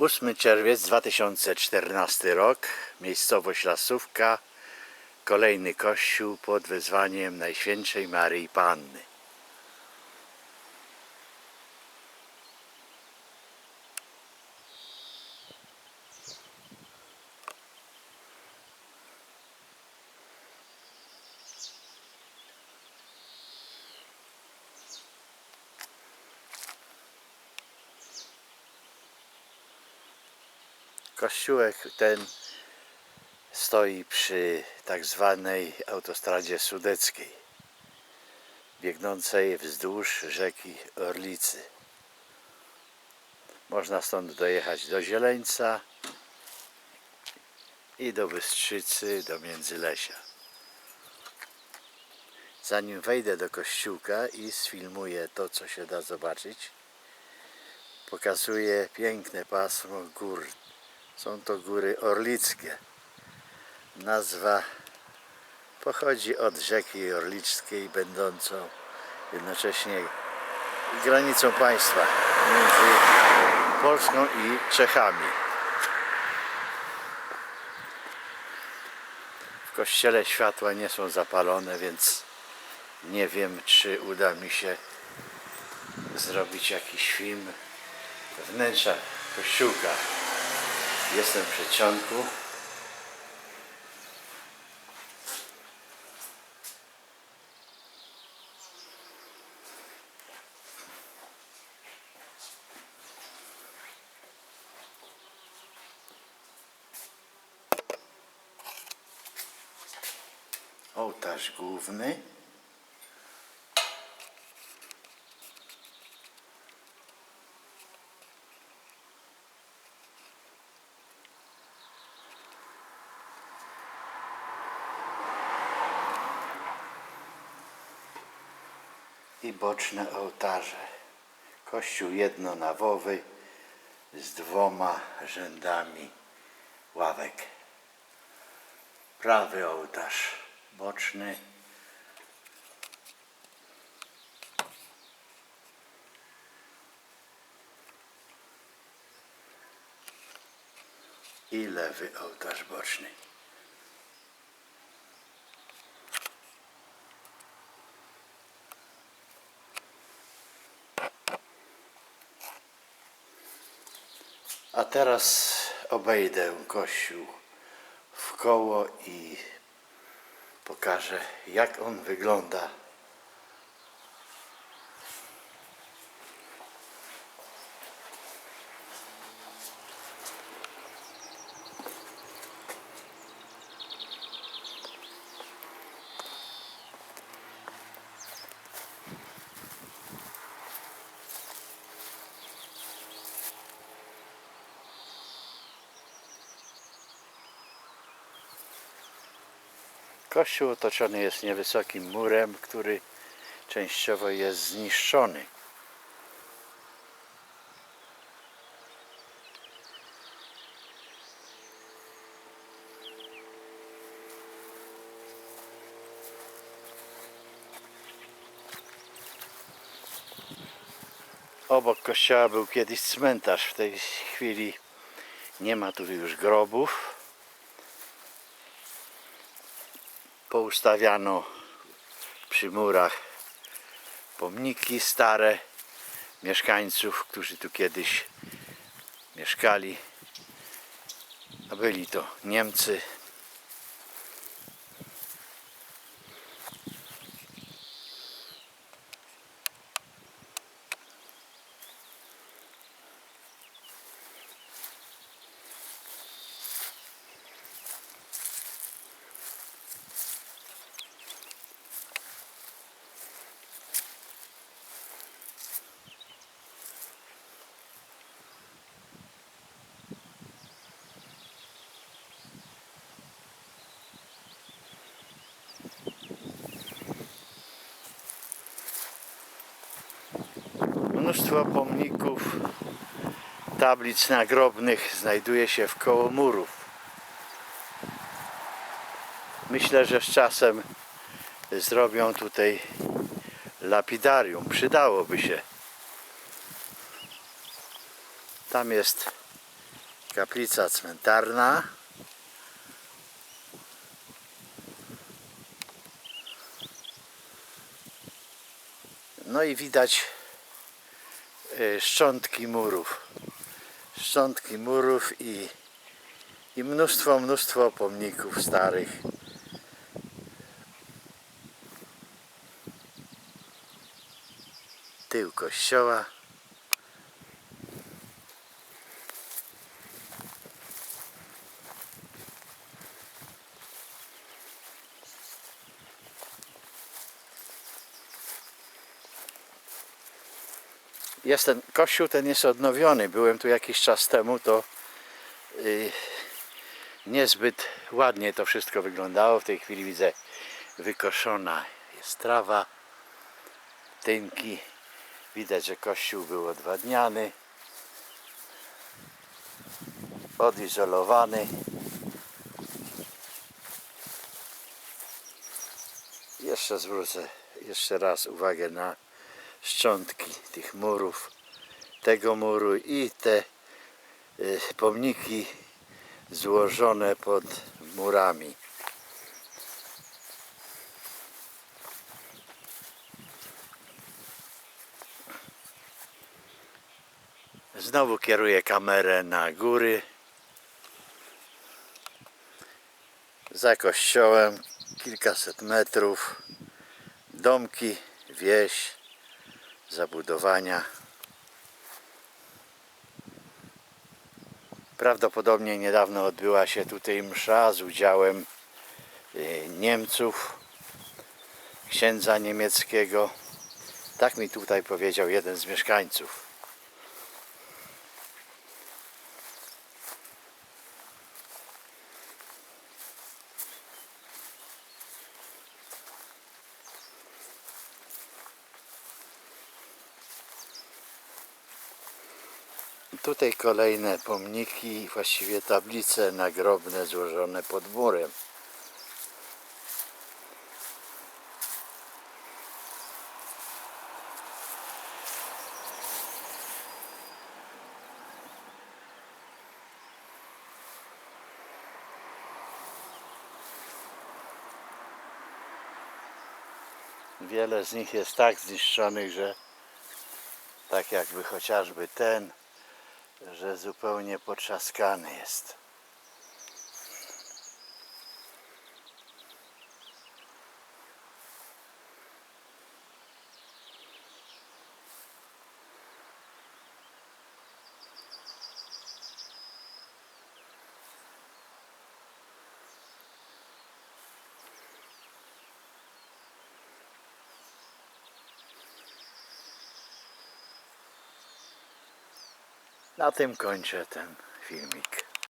8 czerwiec 2014 rok, miejscowość Lasówka, kolejny kościół pod wezwaniem Najświętszej Maryi Panny. Kościółek ten stoi przy tak zwanej autostradzie sudeckiej, biegnącej wzdłuż rzeki Orlicy. Można stąd dojechać do Zieleńca i do Bystrzycy, do Międzylesia. Zanim wejdę do kościółka i sfilmuję to, co się da zobaczyć, pokazuję piękne pasmo gór są to góry orlickie. Nazwa pochodzi od rzeki orlickiej, będącą jednocześnie granicą państwa między Polską i Czechami. W kościele światła nie są zapalone, więc nie wiem, czy uda mi się zrobić jakiś film wnętrza kościółka. Jestem w przedsionku. Ołtarz główny. I boczne ołtarze. Kościół jednonawowy z dwoma rzędami ławek. Prawy ołtarz boczny. I lewy ołtarz boczny. A teraz obejdę kościół w koło i pokażę, jak on wygląda. Kościół otoczony jest niewysokim murem, który częściowo jest zniszczony. Obok kościoła był kiedyś cmentarz. W tej chwili nie ma tu już grobów. Poustawiano przy murach pomniki stare mieszkańców, którzy tu kiedyś mieszkali. A byli to Niemcy. Mnóstwo pomników, tablic nagrobnych znajduje się w koło murów. Myślę, że z czasem zrobią tutaj lapidarium. Przydałoby się. Tam jest Kaplica cmentarna. No i widać szczątki murów. Szczątki murów i, i mnóstwo, mnóstwo pomników starych. Tył kościoła. Jest ten kościół, ten jest odnowiony. Byłem tu jakiś czas temu, to y, niezbyt ładnie to wszystko wyglądało. W tej chwili widzę wykoszona jest trawa, tynki. Widać, że kościół był odwadniany, odizolowany. Jeszcze zwrócę jeszcze raz uwagę na szczątki tych murów, tego muru i te y, pomniki złożone pod murami. Znowu kieruję kamerę na góry. Za kościołem kilkaset metrów. Domki, wieś, zabudowania. Prawdopodobnie niedawno odbyła się tutaj msza z udziałem y, Niemców, księdza niemieckiego. Tak mi tutaj powiedział jeden z mieszkańców. Tutaj kolejne pomniki, właściwie tablice nagrobne złożone pod murem. Wiele z nich jest tak zniszczonych, że tak jakby chociażby ten, że zupełnie potrzaskany jest. Na tym kończę ten filmik.